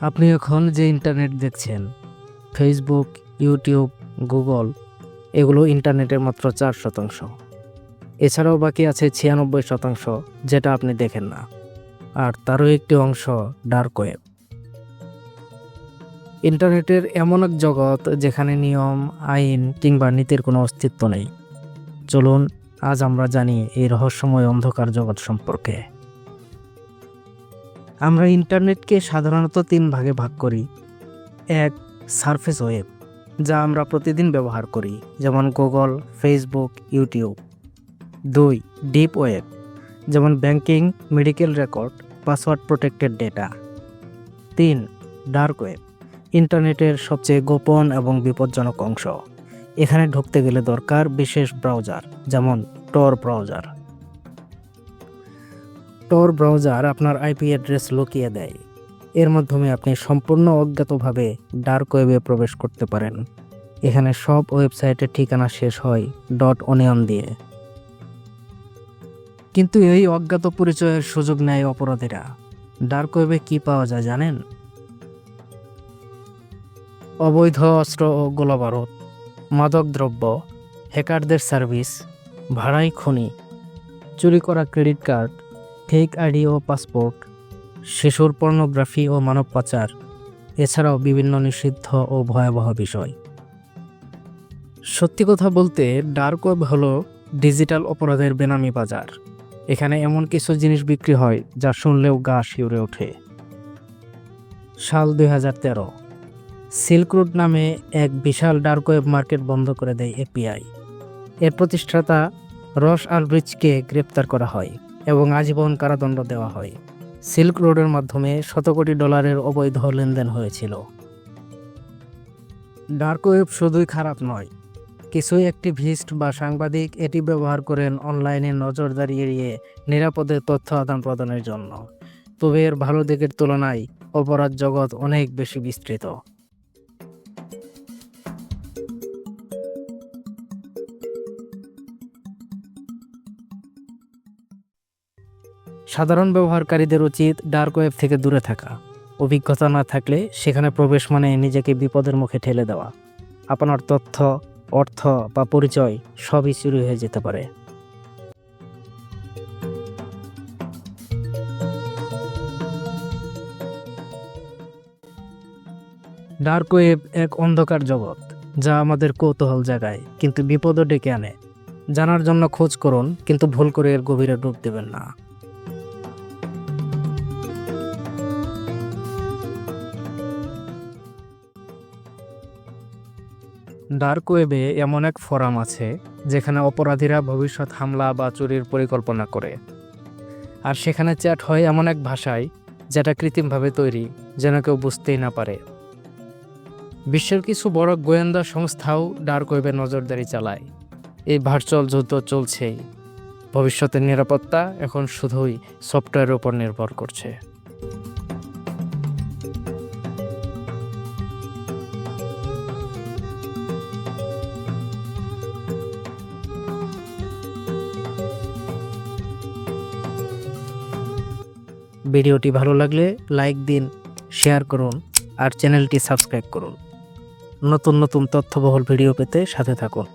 আপনি এখন যে ইন্টারনেট দেখছেন ফেসবুক ইউটিউব গুগল এগুলো ইন্টারনেটের মাত্র চার শতাংশ। এছাড়াও বাকি আছে ছিয়ানব্বই শতাংশ যেটা আপনি দেখেন না। আর তারও একটি অংশ ডার্ক ওয়েব ইন্টারনেটের এমন এক জগৎ যেখানে নিয়ম, আইন কিংবা নীতির কোনো অস্তিত্ব নেই। চলুন, আজ আমরা জানি এই রহস্যময় অন্ধকার জগৎ সম্পর্কে। আমরা ইন্টারনেটকে সাধারণত তিন ভাগে ভাগ করি। এক, সারফেস ওয়েব, যা আমরা প্রতিদিন ব্যবহার করি, যেমন গুগল, ফেসবুক, ইউটিউব। দুই, ডিপ ওয়েব, যেমন banking, medical record, password protected data. তিন, ডার্ক ওয়েব, ইন্টারনেটের সবচেয়ে গোপন এবং বিপজ্জনক অংশ। এখানে ঢুকতে গেলে দরকার বিশেষ ব্রাউজার, যেমন টর ব্রাউজার। টর ব্রাউজার আপনার আইপি অ্যাড্রেস লুকিয়ে দেয়। এর মাধ্যমে আপনি সম্পূর্ণ অজ্ঞাতভাবে ডার্ক ওয়েবে প্রবেশ করতে পারেন। এখানে সব ওয়েবসাইটের ঠিকানা শেষ হয় ডট অনিয়ন দিয়ে। কিন্তু এই অজ্ঞাত পরিচয়ের সুযোগ নেয় অপরাধীরা। ডার্ক ওয়েবে কি পাওয়া যায় জানেন? অবৈধ অস্ত্র ও গোলাবারুদ মাদক দ্রব্য হ্যাকারদের সার্ভিস ভাড়াই খনি, চুরি করা ক্রেডিট কার্ড ফেক আইডি ও পাসপোর্ট শিশুর পর্নোগ্রাফি ও মানব পাচার, এছাড়াও বিভিন্ন নিষিদ্ধ ও ভয়াবহ বিষয়। সত্যি কথা বলতে ডার্ক ওয়েব হলো ডিজিটাল অপরাধের বেনামি বাজার। এখানে এমন কিছু জিনিস বিক্রি হয় যা শুনলেও গা শিউরে ওঠে। সাল দুই হাজার তেরো সিল্ক রুট নামে এক বিশাল ডার্ক ওয়েব মার্কেট বন্ধ করে দেয় এপিআই এর প্রতিষ্ঠাতা রস আলব্রিজকে গ্রেপ্তার করা হয়। এবং আজীবন কারাদণ্ড দেওয়া হয়। সিল্ক রোডের মাধ্যমে শত কোটি ডলারের অবৈধ লেনদেন হয়েছিল। ডার্ক ওয়েব শুধুই খারাপ নয় কিছু অ্যাক্টিভিস্ট বা সাংবাদিক এটি ব্যবহার করেন অনলাইনে নজরদারি এড়িয়ে নিরাপদে তথ্য আদান প্রদানের জন্য। তবে এর ভালো দিকের তুলনায় অপরাধ জগৎ অনেক বেশি বিস্তৃত। সাধারণ ব্যবহারকারীদের উচিত ডার্ক ওয়েব থেকে দূরে থাকা। অভিজ্ঞতা না থাকলে সেখানে প্রবেশ মানে নিজেকে বিপদের মুখে ঠেলে দেওয়া। আপনার তথ্য, অর্থ বা পরিচয় সবই চুরি হয়ে যেতে পারে। ডার্ক ওয়েব এক অন্ধকার জগৎ, যা আমাদের কৌতূহল জাগায়, কিন্তু বিপদও ডেকে আনে। জানার জন্য খোঁজ করুন, কিন্তু ভুল করে এর গভীরে ডুব দেবেন না। ডার্ক ওয়েবে এমন এক ফোরাম আছে, যেখানে অপরাধীরা ভবিষ্যৎ হামলা বা চুরির পরিকল্পনা করে। আর সেখানে চ্যাট হয় এমন এক ভাষায়, যেটা কৃত্রিমভাবে তৈরি, যেন কেউ বুঝতেই না পারে। বিশ্বের কিছু বড় গোয়েন্দা সংস্থাও ডার্ক ওয়েবে নজরদারি চালায়। এই ভার্চুয়াল যুদ্ধ চলছেই। ভবিষ্যতের নিরাপত্তা এখন শুধুই সফটওয়্যারের উপর নির্ভর করছে। ভিডিওটি ভালো লাগলে লাইক দিন, শেয়ার করুন আর চ্যানেলটি সাবস্ক্রাইব করুন। নতুন নতুন তথ্যবহুল ভিডিও পেতে সাথে থাকুন।